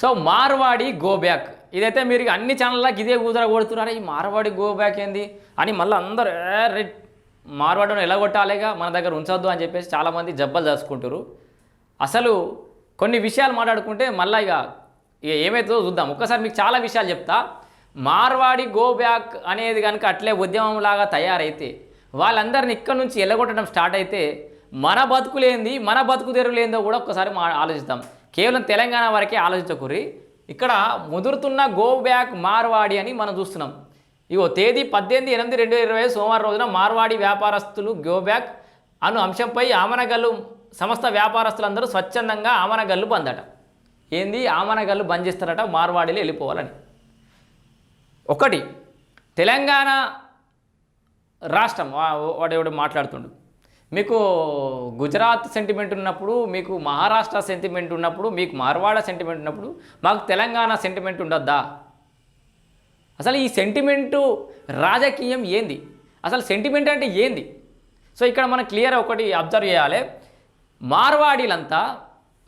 So Marwadi go back ఇదైతే మీరు అన్ని ఛానళ్ళకి ఇదే కూతుర కొడుతున్నారు. ఈ మార్వాడి గో బ్యాక్ ఏంది? అని మళ్ళీ అందరూ రెడ్ మార్వాడిని ఎలా కొట్టాలిగా? మన దగ్గర ఉంచొద్దు అని చెప్పేసి చాలామంది జబ్బలు చేసుకుంటారు అసలు కొన్ని విషయాలు మాట్లాడుకుంటే మళ్ళీ ఇక ఇక ఏమవుతుందో చూద్దాం. ఒక్కసారి మీకు చాలా విషయాలు చెప్తా. మార్వాడి గో బ్యాక్ అనేది కనుక అట్లే ఉద్యమంలాగా తయారైతే వాళ్ళందరిని ఇక్కడ నుంచి ఎల్లగొట్టడం స్టార్ట్ అయితే మన బతుకులేంది మన బతుకు తెరువులేందో కూడా ఒక్కసారి మా ఆలోచిద్దాం. కేవలం తెలంగాణ వరకే ఆలోచించకూరి ఇక్కడ ముదురుతున్న గో బ్యాక్ మార్వాడి అని మనం చూస్తున్నాం. ఇగో తేదీ పద్దెనిమిది ఎనిమిది రెండు వేల ఇరవై సోమవారం రోజున మార్వాడి వ్యాపారస్తులు గో బ్యాక్ అను అంశంపై ఆమనగల్లు సమస్త వ్యాపారస్తులందరూ స్వచ్ఛందంగా ఆమనగల్లు బంద్ అట ఏంది? ఆమనగల్లు బంద్ చేస్తారట మార్వాడీలు వెళ్ళిపోవాలని. ఒకటి తెలంగాణ రాష్ట్రం వా- మాట్లాడుతుండు. మీకు గుజరాత్ సెంటిమెంట్ ఉన్నప్పుడు మీకు మహారాష్ట్ర సెంటిమెంట్ ఉన్నప్పుడు మీకు మార్వాడ సెంటిమెంట్ ఉన్నప్పుడు మాకు తెలంగాణ సెంటిమెంట్ ఉండొద్దా? అసలు ఈ సెంటిమెంటు రాజకీయం ఏంది? అసలు సెంటిమెంట్ అంటే ఏంది? సో ఇక్కడ మనం క్లియర్ ఒకటి అబ్జర్వ్ చేయాలి. మార్వాడీలంతా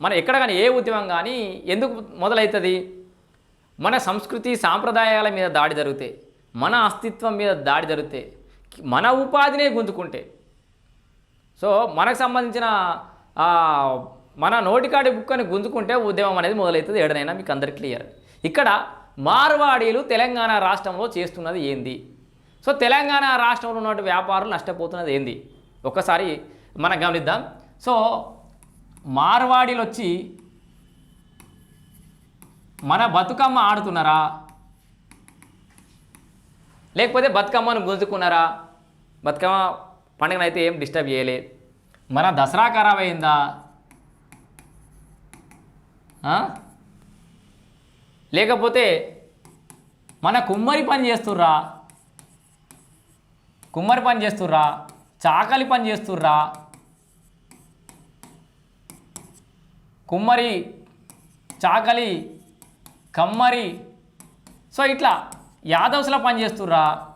మన ఎక్కడ కానీ ఏ ఉద్యమం కానీ ఎందుకు మొదలవుతుంది మన సంస్కృతి సాంప్రదాయాల మీద దాడి జరిగితే మన అస్తిత్వం మీద దాడి జరిగితే మన ఉపాధినే గుంజుకుంటే సో మనకు సంబంధించిన మన నోటికాడి బుక్కని గుంజుకుంటే ఉద్యమం అనేది మొదలవుతుంది. ఏడనైనా మీకు అందరికి క్లియర్. ఇక్కడ మార్వాడీలు తెలంగాణ రాష్ట్రంలో చేస్తున్నది ఏంది? సో తెలంగాణ రాష్ట్రంలో ఉన్న వ్యాపారులు నష్టపోతున్నది ఏంది? ఒక్కసారి మనం గమనిద్దాం. సో మార్వాడీలు వచ్చి మన బతుకమ్మ ఆడుతున్నారా? లేకపోతే బతుకమ్మను గుంజుకున్నారా? బతుకమ్మ పండుగనైతే ఏం డిస్టర్బ్ చేయలే. మన దసరా ఖరాబ్ అయిందా లేకపోతే మన కుమ్మరి పని చేస్తుర్రా? కుమ్మరి పని చేస్తుర్రా? చాకలి పని చేస్తుర్రా? కుమ్మరి చాకలి కమ్మరి. సో ఇట్లా యాదవ్స్లో పని చేస్తుర్రా?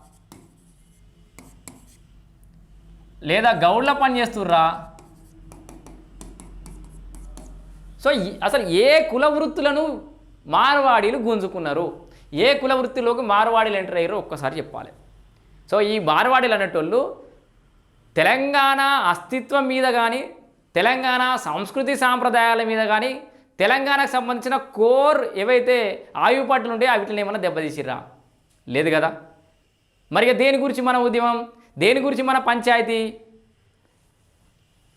లేదా గౌడ్ల పని చేస్తుర్రా? సో అసలు ఏ కుల వృత్తులను మార్వాడీలు గుంజుకున్నారు? ఏ కుల వృత్తిలోకి మార్వాడీలు ఎంటర్ అయ్యారో ఒక్కసారి చెప్పాలి. సో ఈ మార్వాడీలు అనేటోళ్ళు తెలంగాణ అస్తిత్వం మీద కానీ తెలంగాణ సంస్కృతి సాంప్రదాయాల మీద కానీ తెలంగాణకు సంబంధించిన కోర్ ఏవైతే ఆయుపాట్లు ఉంటాయో వీటిని ఏమైనా దెబ్బతీసిర్రా? లేదు కదా? మరి దేని గురించి మన ఉద్యమం? దేని గురించి మన పంచాయతీ?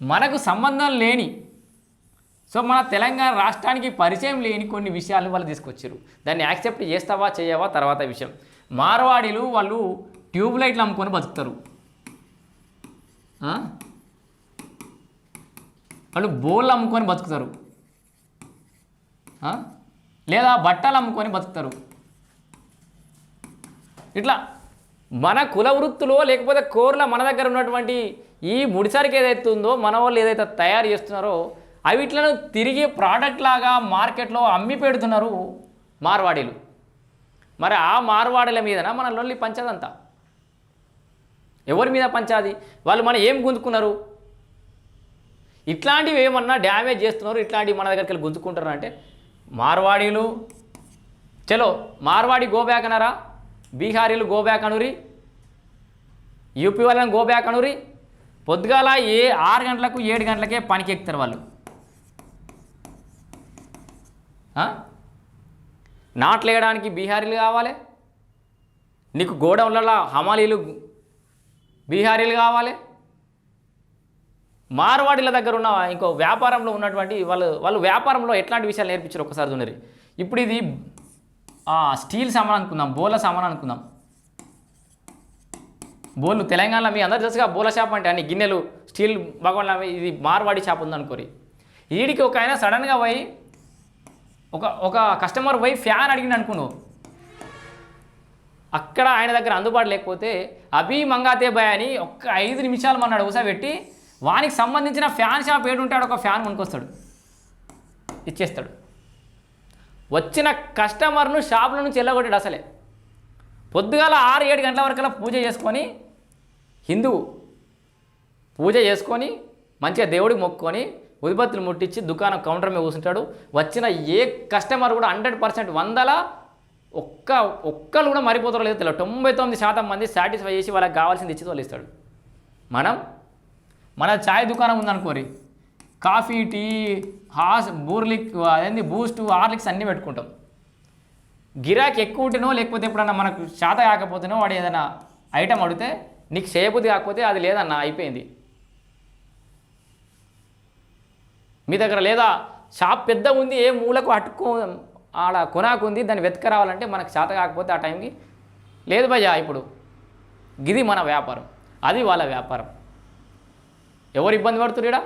మనకు సంబంధం లేని సో మన తెలంగాణ రాష్ట్రానికి పరిచయం లేని కొన్ని విషయాలు వాళ్ళు తీసుకొచ్చారు. దాన్ని యాక్సెప్ట్ చేస్తావా చేయవా తర్వాత విషయం. మార్వాడీలు వాళ్ళు ట్యూబ్ లైట్లు అమ్ముకొని బతుకుతారు. వాళ్ళు బోళ్ళు అమ్ముకొని బతుకుతారు. లేదా బట్టలు అమ్ముకొని బతుకుతారు. ఇట్లా మన కుల వృత్తులో లేకపోతే కోర్ల మన దగ్గర ఉన్నటువంటి ఈ ముడిసరికి ఏదైతే ఉందో మన వాళ్ళు ఏదైతే తయారు చేస్తున్నారో అవి ఇట్లను తిరిగి ప్రోడక్ట్ లాగా మార్కెట్లో అమ్మి పెడుతున్నారు మార్వాడీలు. మరి ఆ మార్వాడీల మీదన మన లొల్లి పంచదంతా? ఎవరి మీద పంచాది? వాళ్ళు మన ఏం గుంజుకున్నారు? ఇట్లాంటివి ఏమన్నా డ్యామేజ్ చేస్తున్నారు? ఇట్లాంటివి మన దగ్గరికి వెళ్ళి గుంజుకుంటారు అంటే మార్వాడీలు చలో మార్వాడి గో బ్యాక్ అన్నారా బీహారీలు గోబ్యాక్ అనురి యూపీ వాళ్ళని గోబ్యాక్ అనురి. పొద్దుగాల ఏ ఆరు గంటలకు ఏడు గంటలకే పనికి ఎక్కుతారు వాళ్ళు. నాట్లు వేయడానికి బీహారీలు కావాలి. నీకు గోడౌన్లలో హమాలీలు బీహారీలు కావాలి. మార్వాడీల దగ్గర ఉన్న ఇంకో వ్యాపారంలో ఉన్నటువంటి వాళ్ళు వాళ్ళు వ్యాపారంలో ఎట్లాంటి విషయాలు నేర్పించారు ఒకసారి చూడండి. ఇప్పుడు ఇది స్టీల్ సామాన్ అనుకుందాం బోల సామాన్ అనుకుందాం. బోళ్ళు తెలంగాణలో మీ అందరు తెలుసుగా బోల షాప్ అంటే అన్ని గిన్నెలు స్టీల్ భగవాన్ ఇది మార్వాడి షాప్ ఉందనుకోరి. వీడికి ఒక ఆయన సడన్గా పోయి ఒక ఒక కస్టమర్ పోయి ఫ్యాన్ అడిగింది అనుకున్నావు అక్కడ ఆయన దగ్గర అందుబాటు లేకపోతే అభి మంగాతే బాయ్ అని ఒక్క ఐదు నిమిషాలు మన అడుగుసా పెట్టి వానికి సంబంధించిన ఫ్యాన్ షాప్ ఏడుంటాడు ఒక ఫ్యాన్ కొనుక్కొస్తాడు. ఇచ్చేస్తాడు. వచ్చిన కస్టమర్ను షాపుల నుంచి వెళ్ళగొట్టాడు అసలే. పొద్దుగాల ఆరు ఏడు గంటల వరకల్లా పూజ చేసుకొని హిందువు పూజ చేసుకొని మంచిగా దేవుడికి మొక్కుకొని ఉదిపత్తులు ముట్టించి దుకాణం కౌంటర్ మీద కూర్చుంటాడు. వచ్చిన ఏ కస్టమర్ కూడా హండ్రెడ్ పర్సెంట్ వందల ఒక్క ఒక్కరు కూడా మరిపోతారో లేదో తెలియదు. తొంభై తొమ్మిది శాతం మంది సాటిస్ఫై చేసి వాళ్ళకి కావాల్సింది ఇచ్చి వాళ్ళు ఇస్తాడు మనం మన ఛాయ్ దుకాణం ఉందనుకోరి. కాఫీ టీ హాస్ బూర్లిక్ అదేంది బూస్ట్ హార్లిక్స్ అన్నీ పెట్టుకుంటాం. గిరాకీ ఎక్కువ ఉంటేనో లేకపోతే ఎప్పుడన్నా మనకు శాత కాకపోతేనో వాడు ఏదైనా ఐటమ్ అడిగితే నీకు చేయబుద్ధి కాకపోతే అది లేదన్నా అయిపోయింది. మీ దగ్గర లేదా షాప్ పెద్ద ఉంది ఏ మూలకు అట్టుకో ఆడ కొనాకు ఉంది దాన్ని వెతక రావాలంటే మనకు చేత కాకపోతే ఆ టైంకి లేదు భయ్యా ఇప్పుడు. గిది మన వ్యాపారం అది వాళ్ళ వ్యాపారం. ఎవరు ఇబ్బంది పడుతుర్రీడా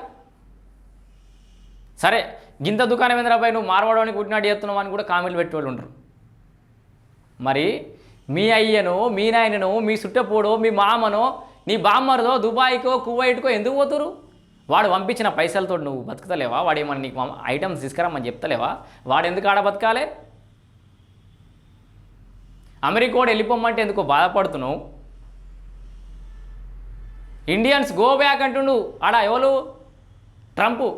సరే గింత దుకాణం ఏంద్రాబాయ్ నువ్వు మార్వాడవానికి పుట్టినాడు చేస్తున్నావు అని కూడా కామెంట్లు పెట్టేవాళ్ళు ఉంటారు మరి మీ అయ్యనో మీ నాయనను మీ సుట్టపోడో మీ మామనో నీ బామ్మరదో దుబాయ్కో కువైట్కో ఎందుకు పోతురు? వాడు పంపించిన పైసలతో నువ్వు బతుకుతలేవా? వాడు ఏమన్నా నీకు ఐటమ్స్ తీసుకురమ్మని చెప్తలేవా? వాడు ఎందుకు ఆడ బతకాలే? అమెరికా కూడా వెళ్ళిపోమంటే ఎందుకో బాధపడుతున్నావు? ఇండియన్స్ గో బ్యాక్ అంటుండు. ఆడ ఎవరు ట్రంప్.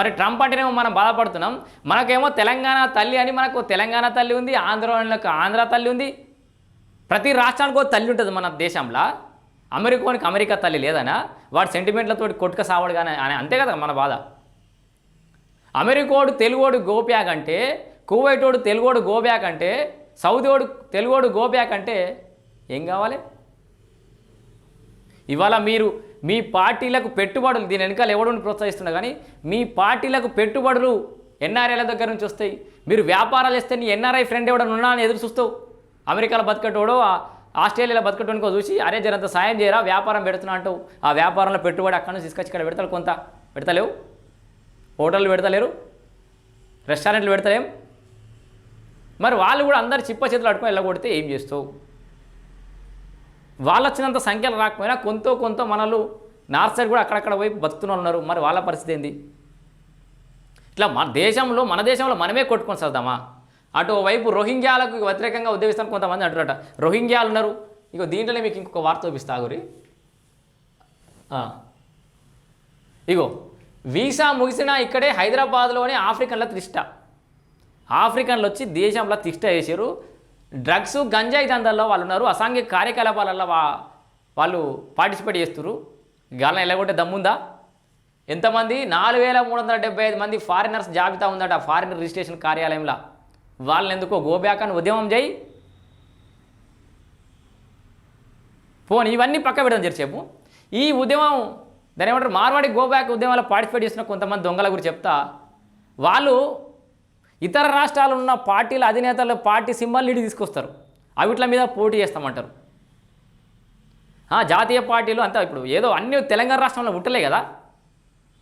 మరి ట్రంప్ అంటేనేమో మనం బాధపడుతున్నాం. మనకేమో తెలంగాణ తల్లి అని మనకు తెలంగాణ తల్లి ఉంది ఆంధ్రలోకి ఆంధ్ర తల్లి ఉంది. ప్రతి రాష్ట్రానికి ఒక తల్లి ఉంటుంది మన దేశంలో. అమెరికానికి అమెరికా తల్లి లేదనా? వాడు సెంటిమెంట్లతో కొట్టుక సావడు కానీ అని అంతే కదా మన బాధ. అమెరికోడు తెలుగోడు గోప్యాక్ అంటే కువైటోడు తెలుగోడు గోబ్యాక్ అంటే సౌదీోడు తెలుగోడు గోబ్యాక్ అంటే ఏం కావాలి? ఇవాళ మీరు మీ పార్టీలకు పెట్టుబడులు దీని వెనకాల ఎవడుని ప్రోత్సహిస్తున్నా కానీ మీ పార్టీలకు పెట్టుబడులు ఎన్ఆర్ఐల దగ్గర నుంచి వస్తాయి. మీరు వ్యాపారాలు చేస్తే నీ ఎన్ఆర్ఐ ఫ్రెండ్ ఎవడని ఉన్నా అని ఎదురు చూస్తావు. అమెరికాలో బతకటోడో ఆ- ఆస్ట్రేలియాలో బతకటోనికో చూసి అరే జరంత సాయం చేయరా వ్యాపారం పెడుతున్నా అంటావు. ఆ వ్యాపారంలో పెట్టుబడి అక్కడ నుంచి తీసుకొచ్చి ఇక్కడ పెడతారు కొంత. పెడతలేవు? హోటళ్ళు పెడతలేరు? రెస్టారెంట్లు పెడతలేం? మరి వాళ్ళు కూడా అందరు చిప్ప చేతులు అడుకుని వెళ్ళగొడితే ఏం చేస్తావు? వాళ్ళు వచ్చినంత సంఖ్యలు రాకపోయినా కొంత కొంత మనలు నార్త్ సైడ్ కూడా అక్కడక్కడ వైపు బతుకుతున్న ఉన్నారు మరి వాళ్ళ పరిస్థితి ఏంది? ఇట్లా మన దేశంలో మన దేశంలో మనమే కొట్టుకొని సర్దామా అటు వైపు రోహింగ్యాలకు వ్యతిరేకంగా ఉద్దేశిస్తాను కొంతమంది అంటారట రోహింగ్యాలు ఉన్నారు ఇక దీంట్లోనే మీకు ఇంకొక వార్త చూపిస్తా గురి. ఇగో వీసా ముగిసినా ఇక్కడే హైదరాబాద్లోనే ఆఫ్రికన్ల తిష్ట. ఆఫ్రికన్లు వచ్చి దేశంలో తిష్ట వేసారు డ్రగ్స్ గంజాయి దందాల్లో వాళ్ళు ఉన్నారు అసాంఘిక కార్యకలాపాలలో వాళ్ళు పార్టిసిపేట్ చేస్తున్నారు గాలం ఎలాగొట్టే దమ్ముందా? ఎంతమంది? నాలుగు వేల మూడు వందల డెబ్బై ఐదు మంది ఫారినర్స్ జాబితా ఉందట ఫారినర్ రిజిస్ట్రేషన్ కార్యాలయంలో. వాళ్ళని ఎందుకో గోబ్యాక్ అని ఉద్యమం చేయి. పోనీ ఇవన్నీ పక్క పెడదాం జరిసేపు ఈ ఉద్యమం దాని ఏమంటారు మార్వాడి గోబ్యాక్ ఉద్యమంలో పార్టిసిపేట్ చేసిన కొంతమంది దొంగల గురించి చెప్తా. వాళ్ళు ఇతర రాష్ట్రాలు ఉన్న పార్టీల అధినేతలు పార్టీ సింబల్ నీటి తీసుకొస్తారు. అవిట్ల మీద పోటీ చేస్తామంటారు. జాతీయ పార్టీలు అంతా ఇప్పుడు ఏదో అన్ని తెలంగాణ రాష్ట్రంలో పుట్టలే కదా.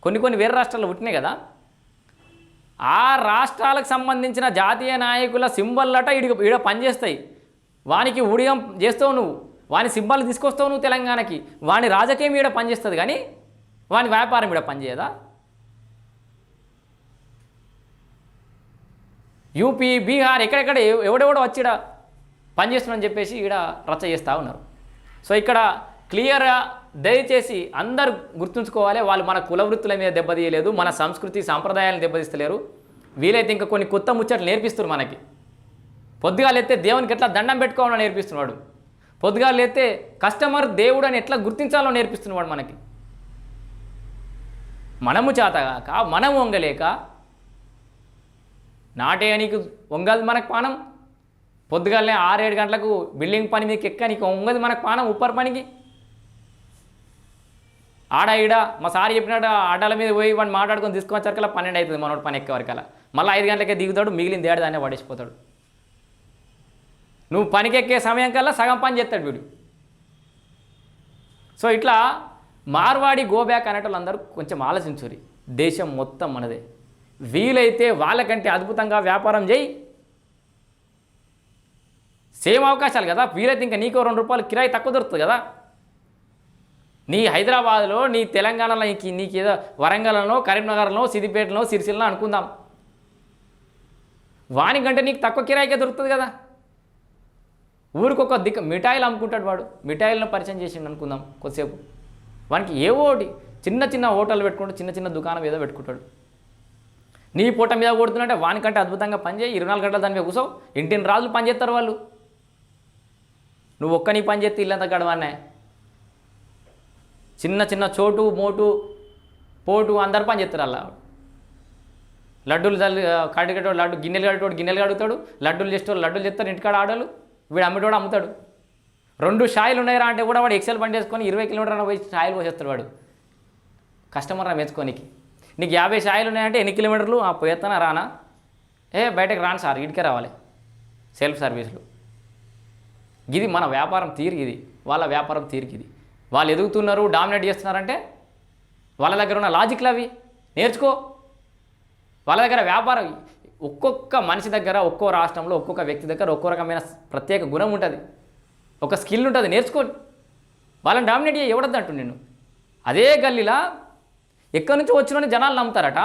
కొన్ని కొన్ని వేరే రాష్ట్రాల్లో పుట్టినాయి కదా. ఆ రాష్ట్రాలకు సంబంధించిన జాతీయ నాయకుల సింబల్లట ఇడి ఈడ పనిచేస్తాయి. వానికి ఉడియం చేస్తావు నువ్వు. వాని సింబల్ తీసుకొస్తావు నువ్వు తెలంగాణకి. వాని రాజకీయం ఈడ పనిచేస్తుంది కానీ వాని వ్యాపారం ఈడ పనిచేయదా? యూపీ బీహార్ ఎక్కడెక్కడ ఎవడెవడో వచ్చి ఈడ పనిచేస్తున్నాడని చెప్పేసి ఈడ రచ్చ చేస్తూ ఉన్నారు. సో ఇక్కడ క్లియర్గా దయచేసి అందరు గుర్తుంచుకోవాలి వాళ్ళు మన కుల వృత్తుల మీద దెబ్బతీయలేదు మన సంస్కృతి సాంప్రదాయాలను దెబ్బతీస్తలేరు. వీలైతే ఇంకా కొన్ని కొత్త ముచ్చట్లు నేర్పిస్తున్నారు మనకి. పొద్దుగా లేతే దేవునికి ఎట్లా దండం పెట్టుకోవాలో నేర్పిస్తున్నాడు పొద్దుగా లేతే కస్టమర్ దేవుడు అని ఎట్లా గుర్తించాలో నేర్పిస్తున్నాడు మనకి. మనము చేతగాక మనం వంగలేక నాటే నీకు వంగదు మనకు పానం. పొద్దుగాలనే ఆరేడు గంటలకు బిల్డింగ్ పని మీకు ఎక్క నీకు వంగదు మనకు పానం ఉప్పర్ పనికి. ఆడ ఈడ మా సార్ చెప్పినట్టు ఆడాల మీద పోయి వాడిని మాట్లాడుకొని తీసుకొచ్చారు పన్నెండు అవుతుంది మనోడు పని ఎక్కే వరకల్లా. మళ్ళీ ఐదు గంటలకే దిగుతాడు మిగిలిన దేడు దాన్ని పడేసిపోతాడు. నువ్వు పనికి ఎక్కే సమయం కల్లా సగం పని చేస్తాడు వీడు. సో ఇట్లా మార్వాడి గోబ్యాక్ అనేటోళ్ళందరూ కొంచెం ఆలోచించురి దేశం మొత్తం మనదే. వీలైతే వాళ్ళకంటే అద్భుతంగా వ్యాపారం చేయి. సేమ్ అవకాశాలు కదా? వీలైతే ఇంకా నీకో రెండు రూపాయలు కిరాయి తక్కువ దొరుకుతుంది కదా? నీ హైదరాబాద్లో నీ తెలంగాణలో నీకు నీకు ఏదో వరంగల్లో కరీంనగర్లో సిద్దిపేటలో సిరిసిల్లో అనుకుందాం. వానికంటే నీకు తక్కువ కిరాయికే దొరుకుతుంది కదా? ఊరికొక దిక్క మిఠాయిలు అమ్ముకుంటాడు వాడు. మిఠాయిలను పరిచయం చేసిండు అనుకుందాం కొద్దిసేపు. వానికి ఏవో ఒకటి చిన్న చిన్న హోటల్ పెట్టుకుంటూ చిన్న చిన్న దుకాణం ఏదో పెట్టుకుంటాడు. నీ పూట మీద కొడుతున్నట్టే వానికంటే అద్భుతంగా పనిచేయి ఇరవై నాలుగు గంటల దాని మీద కూసావు ఇంటిని రాజులు పనిచేస్తారు వాళ్ళు. నువ్వు ఒక్క నీ పని చేస్తే ఇల్లంతా గడవానే. చిన్న చిన్న చోటు మోటు పోటు అందరు పని చేస్తారు అలా. లడ్డూలు చల్లి కడిగేటోడు లడ్డు గిన్నెలు కడిగేటోడు గిన్నెలు కడుగుతాడు లడ్డూలు చేసేటోడు లడ్డూలు చేస్తారు ఇంటికాడ ఆడలు వీడు అమ్మేటోడు అమ్ముతాడు. రెండు షాయిలు ఉన్నాయిరా అంటే కూడా వాడు ఎక్సెల్ బండి వేసుకొని ఇరవై కిలోమీటర్ పోయి షాయిలు పోసేస్తాడు వాడు. కస్టమర్ మెచ్చుకోనికి నీకు యాభై షాయిలు ఉన్నాయంటే ఎన్ని కిలోమీటర్లు? ఆ పోయేస్తానా రానా? ఏ బయటకు రాను సార్ ఇటుకే రావాలి. సెల్ఫ్ సర్వీసులు ఇది మన వ్యాపారం తీరికి ఇది. వాళ్ళ వ్యాపారం తీరికి ఇది. వాళ్ళు ఎదుగుతున్నారు డామినేట్ చేస్తున్నారంటే వాళ్ళ దగ్గర ఉన్న లాజిక్లు అవి. నేర్చుకో. వాళ్ళ దగ్గర వ్యాపారం ఒక్కొక్క మనిషి దగ్గర ఒక్కో రాష్ట్రంలో ఒక్కొక్క వ్యక్తి దగ్గర ఒక్కో రకమైన ప్రత్యేక గుణం ఉంటుంది. ఒక స్కిల్ ఉంటుంది నేర్చుకో. వాళ్ళని డామినేట్ చేయ ఎవడద్దు అంటు నేను అదే గల్లీలా ఎక్కడి నుంచి వచ్చిన జనాలు నమ్ముతారట?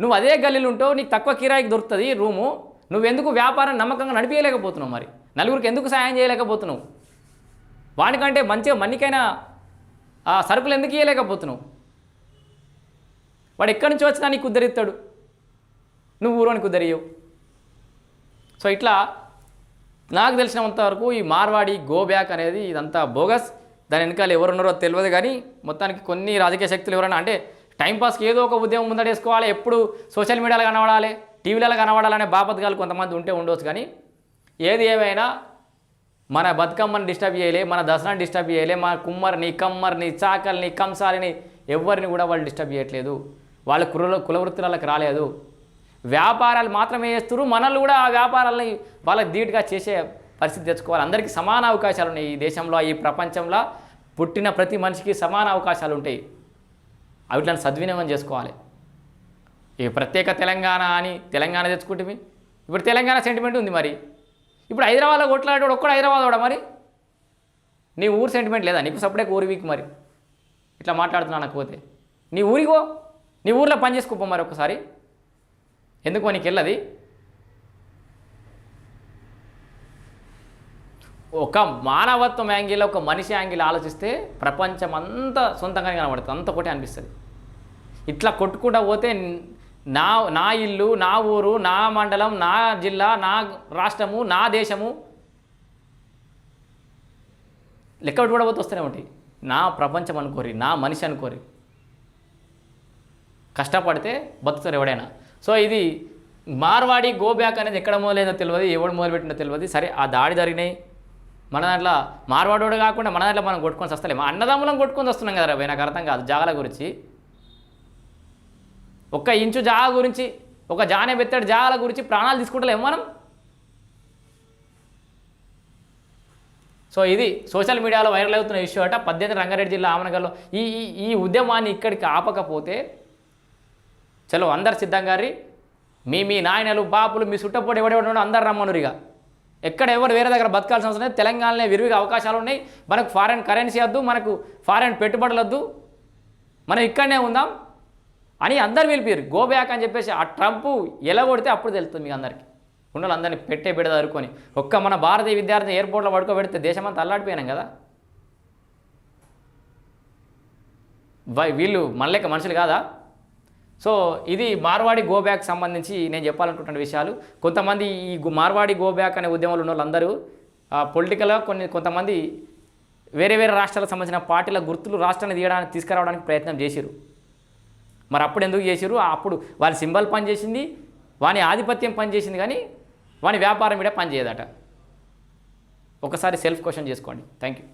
నువ్వు అదే గల్లీలు ఉంటావు నీకు తక్కువ కిరాయికి దొరుకుతుంది రూము. నువ్వెందుకు వ్యాపారం నమ్మకంగా నడిపించలేకపోతున్నావు మరి? నలుగురికి ఎందుకు సాయం చేయలేకపోతున్నావు? వానికంటే మంచిగా మన్నికైనా ఆ సరుకులు ఎందుకు ఇవ్వలేకపోతున్నావు వాడు ఎక్కడి నుంచి వచ్చినా నీకు ఉద్ధరిస్తాడు నువ్వు ఊరోని ఉద్ధరియవు సో ఇట్లా నాకు తెలిసినంత వరకు ఈ మార్వాడి గో బ్యాక్ అనేది ఇదంతా బోగస్. దాని వెనకాల ఎవరున్నారో తెలియదు కానీ మొత్తానికి కొన్ని రాజకీయ శక్తులు ఎవరైనా అంటే టైంపాస్కి ఏదో ఒక ఉద్యమం ముందడేసుకోవాలి ఎప్పుడు సోషల్ మీడియాలో కనబడాలి టీవీలలో కనబడాలనే బాపత్గాలు కొంతమంది ఉంటే ఉండవచ్చు కానీ ఏది ఏమైనా మన బతుకమ్మని డిస్టర్బ్ చేయలే మన దసరాని డిస్టర్బ్ చేయలే మన కుమ్మరిని కమ్మరిని చాకల్ని కంసాలిని ఎవరిని కూడా వాళ్ళు డిస్టర్బ్ చేయట్లేదు. వాళ్ళ కుల కులవృత్తులకు రాలేదు. వ్యాపారాలు మాత్రమే చేస్తారు మనల్ని కూడా ఆ వ్యాపారాలని వాళ్ళకి ధీటుగా చేసే పరిస్థితి తెచ్చుకోవాలి. అందరికీ సమాన అవకాశాలు ఉన్నాయి ఈ దేశంలో ఈ ప్రపంచంలో. పుట్టిన ప్రతి మనిషికి సమాన అవకాశాలు ఉంటాయి. అవిట్లను సద్వినియోగం చేసుకోవాలి. ఈ ప్రత్యేక తెలంగాణ అని తెలంగాణ తెచ్చుకుంటే ఇప్పుడు తెలంగాణ సెంటిమెంట్ ఉంది మరి. ఇప్పుడు హైదరాబాద్లో కొట్లాడేవాడు ఒక్కడు హైదరాబాద్ వాడా మరి? నీ ఊరు సెంటిమెంట్ లేదా? నీకు సపడే ఊరి వీక్ మరి. ఇట్లా మాట్లాడుతున్నా నాకు పోతే. నీ ఊరిగో నీ ఊర్లో పని చేసుకోపో మరి ఒకసారి. ఎందుకో నీకు వెళ్ళది? ఒక మానవత్వం యాంగిల్ ఒక మనిషి యాంగిల్ ఆలోచిస్తే ప్రపంచం అంతా సొంతంగానే కనబడుతుంది. అంత ఒకటి అనిపిస్తుంది. ఇట్లా కొట్టుకుంటా పోతే నా నా ఇల్లు నా ఊరు నా మండలం నా జిల్లా నా రాష్ట్రము నా దేశము లెక్క కూడా పోతే వస్తూనే ఉంటాయి. నా ప్రపంచం అనుకోరి నా మనిషి అనుకోరి. కష్టపడితే బతుకుతారు ఎవడైనా. సో ఇది మార్వాడి గో బ్యాక్ అనేది ఎక్కడ మొదలైందో తెలియదు ఎవడు మొదలుపెట్టిందో తెలియదు. సరే ఆ దాడి జరిగినాయి. మన దాంట్లో మార్వాడోడు కాకుండా మన దాంట్లో మనం కొట్టుకొని వస్తలేము అన్నదమ్ములం కొట్టుకొని వస్తున్నాం కదా రవి నాకు అర్థం కాదు. జాగల గురించి. ఒక్క ఇంచు జాగ గురించి ఒక జానే బెత్తడి జాగల గురించి ప్రాణాలు తీసుకుంటలేము మనం. సో ఇది సోషల్ మీడియాలో వైరల్ అవుతున్న ఇష్యూ అట. పద్దెనిమిది రంగారెడ్డి జిల్లా ఆమనగర్లో ఈ ఈ ఉద్యమాన్ని ఇక్కడికి ఆపకపోతే చలో అందరు సిద్ధంగా రీ. మీ మీ నాయనలు బాపులు మీ చుట్టపోటు ఎవడెవడో అందరు రమ్మనురిగా. ఇక ఎక్కడ ఎవరు వేరే దగ్గర బతకాల్సిన అవసరం లేదు. తెలంగాణలో విరివిగా అవకాశాలు ఉన్నాయి. మనకు ఫారెన్ కరెన్సీ వద్దు మనకు ఫారెన్ పెట్టుబడులు వద్దు. మనం ఇక్కడనే ఉందాం అని అందరు పిలిపారు గో బ్యాక్ అని చెప్పేసి ఆ ట్రంప్ ఎలా కొడితే అప్పుడు తెలుస్తుంది మీకు అందరికీ. ఉండాలి అందరినీ పెట్టే బిడదరుకొని ఒక్క మన భారతీయ విద్యార్థి ఎయిర్పోర్ట్లో పడుకోబెడితే దేశమంతా అల్లాడిపోయినాం కదా. వీళ్ళు మనలేక మనుషులు కాదా? సో ఇది మార్వాడి గో బ్యాక్ సంబంధించి నేను చెప్పాలనుకుంటున్న విషయాలు. కొంతమంది ఈ మార్వాడి గో బ్యాక్ అనే ఉద్యమంలో ఉన్న వాళ్ళందరూ పొలిటికల్గా కొన్ని కొంతమంది వేరే వేరే రాష్ట్రాలకు సంబంధించిన పార్టీల గుర్తులు రాష్ట్రాన్ని తీయడానికి తీసుకురావడానికి ప్రయత్నం చేశారు మరి అప్పుడు ఎందుకు చేశారు అప్పుడు వాళ్ళ సింబల్ పనిచేసింది వాని ఆధిపత్యం పనిచేసింది కానీ వాని వ్యాపారం మీద పనిచేయదట. ఒకసారి సెల్ఫ్ క్వశ్చన్ చేసుకోండి. Thank you